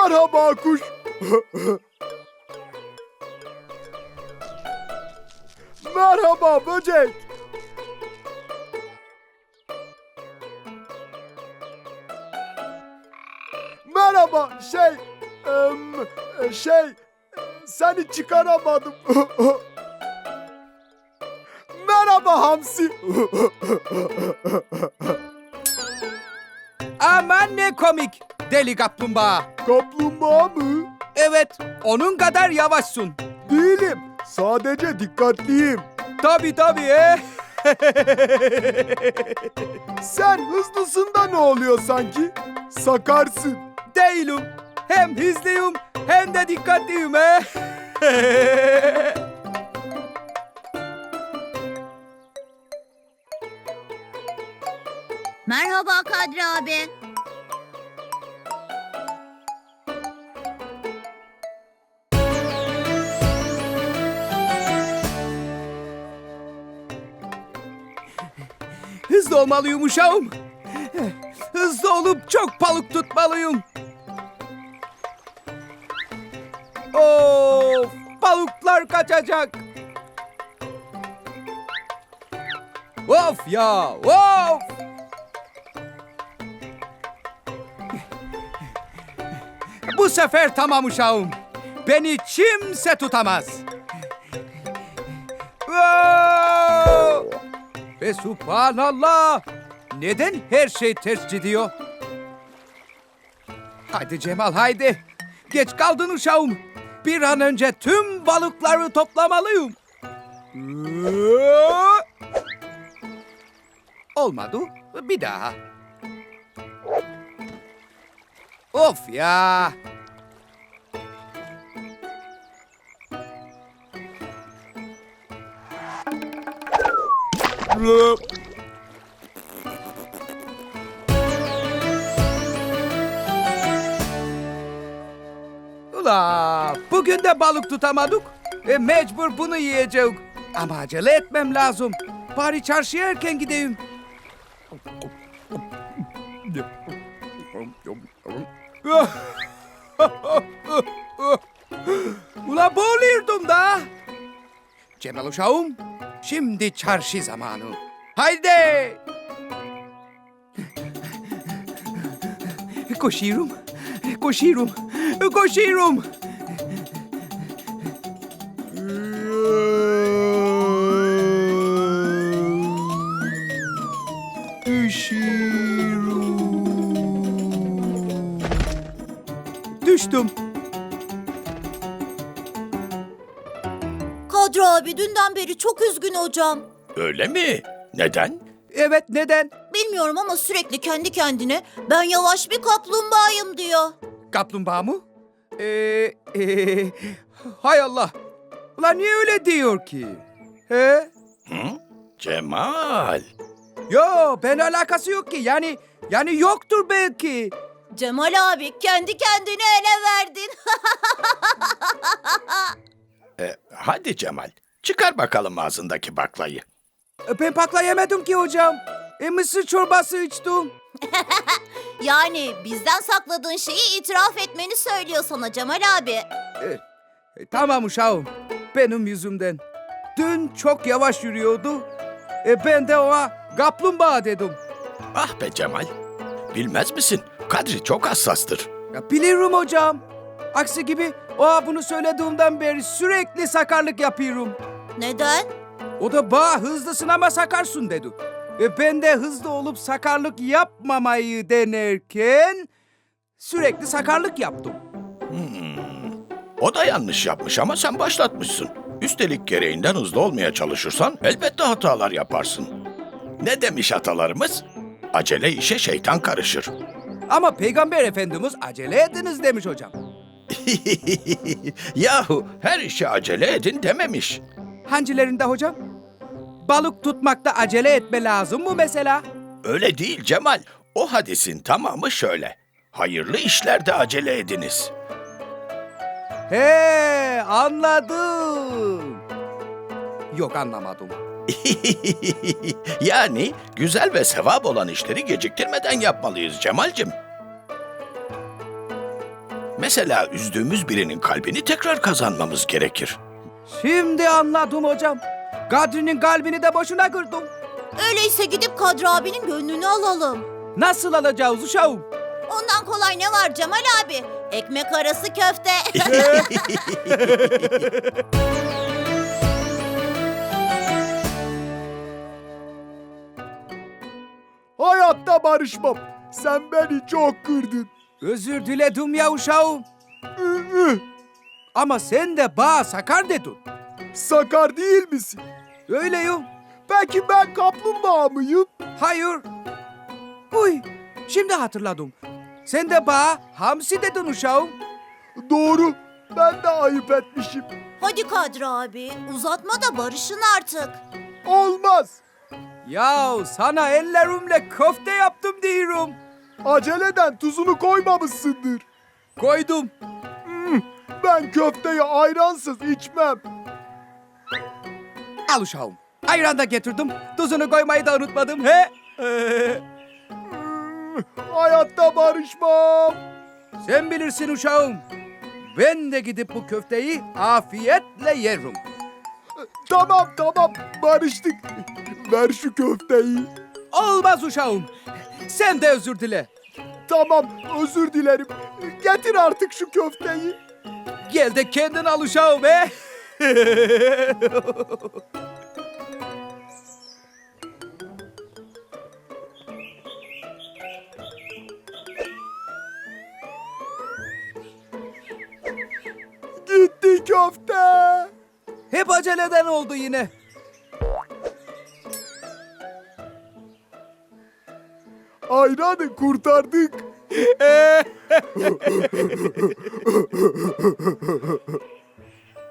Merhaba kuş. Merhaba böcek. Merhaba şey şey seni çıkaramadım. Merhaba hamsi. Aman ne komik. Deli kaplumbağa. Kaplumbağa mı? Evet, onun kadar yavaşsın. Değilim. Sadece dikkatliyim. Tabii tabii. eh. Sen hızlısın da ne oluyor sanki? Sakarsın. Değilim. Hem hızlıyım hem de dikkatliyim. eh. Merhaba Kadri abi. Hızlı olmalıyım uşağım. Hızlı olup çok balık tutmalıyım. Of! Balıklar kaçacak. Of ya! Of! Bu sefer tamam uşağım. Beni kimse tutamaz. Wow! Ve subhanallah! Neden her şey ters gidiyor? Haydi Cemal haydi. Geç kaldın uşağım. Bir an önce tüm balıkları toplamalıyım. Olmadı. Bir daha. Of ya. Ula bugün de balık tutamadık. E, mecbur bunu yiyeceğiz. Ama acele etmem lazım. Bari çarşıya erken gideyim. Ula boğuluyordum da. Cemal uşağım, şimdi çarşı zamanı. Haydi! Koşuyorum, koşuyorum, koşuyorum. Düştüm. Abi dünden beri çok üzgün hocam. Öyle mi? Neden? Evet neden? Bilmiyorum ama sürekli kendi kendine ben yavaş bir kaplumbağayım diyor. Kaplumbağa mı? Ee, ee, hay Allah. Ulan niye öyle diyor ki? He? Hı? Cemal. Yo ben alakası yok ki. Yani yani yoktur belki. Cemal abi kendi kendine ele verdin. E, hadi Cemal. Çıkar bakalım ağzındaki baklayı. E, Ben pakla yemedim ki hocam. E, mısır çorbası içtim. yani bizden sakladığın şeyi itiraf etmeni söylüyor sana Cemal abi. E, tamam uşağım. Benim yüzümden. Dün çok yavaş yürüyordu. E, ben de ona kaplumbağa dedim. Ah be Cemal. Bilmez misin? Kadri çok hassastır. Ya bilirim hocam. Aksi gibi o bunu söylediğimden beri sürekli sakarlık yapıyorum. Neden? O da bağ hızlısın ama sakarsın dedi. E ben de hızlı olup sakarlık yapmamayı denerken sürekli sakarlık yaptım. O da yanlış yapmış ama sen başlatmışsın. Üstelik gereğinden hızlı olmaya çalışırsan elbette hatalar yaparsın. Ne demiş atalarımız? Acele işe şeytan karışır. Ama Peygamber Efendimiz acele ediniz demiş hocam. Yahu her işe acele edin dememiş. Hancilerinde hocam? Balık tutmakta acele etme lazım mı mesela? Öyle değil Cemal. O hadisin tamamı şöyle. Hayırlı işlerde acele ediniz. He anladım. Yok anlamadım. yani güzel ve sevap olan işleri geciktirmeden yapmalıyız Cemal'cim. Mesela üzdüğümüz birinin kalbini tekrar kazanmamız gerekir. Şimdi anladım hocam. Kadri'nin kalbini de boşuna kırdım. Öyleyse gidip Kadri abinin gönlünü alalım. Nasıl alacağız uşağım? Ondan kolay ne var Cemal abi? Ekmek arası köfte. Hayatta barışmam. Sen beni çok kırdın. Özür diledim ya uşağım. Ama sen de bağ sakar dedin. Sakar değil misin? Öyleyim. Peki ben kaplumbağa mıyım? Hayır. Uy, şimdi hatırladım. Sen de bağ hamsi dedin uşağım. Doğru. Ben de ayıp etmişim. Hadi Kadri abi uzatma da barışın artık. Olmaz. Ya sana ellerimle köfte yaptım diyorum. Aceleden tuzunu koymamışsındır. Koydum. Ben köfteyi ayransız içmem. Al uşağım. Ayran da getirdim. Tuzunu koymayı da unutmadım. He? Hmm, Hayatta barışmam. Sen bilirsin uşağım. Ben de gidip bu köfteyi afiyetle yerim. Tamam tamam barıştık. Ver şu köfteyi. Olmaz uşağım. Sen de özür dile. Tamam özür dilerim. Getir artık şu köfteyi. Gel de kendin al uşağım he. Gitti köfte. Hep aceleden oldu yine. Ayranı kurtardık.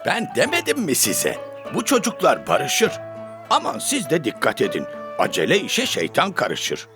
Ben demedim mi size? Bu çocuklar barışır. Aman siz de dikkat edin. Acele işe şeytan karışır.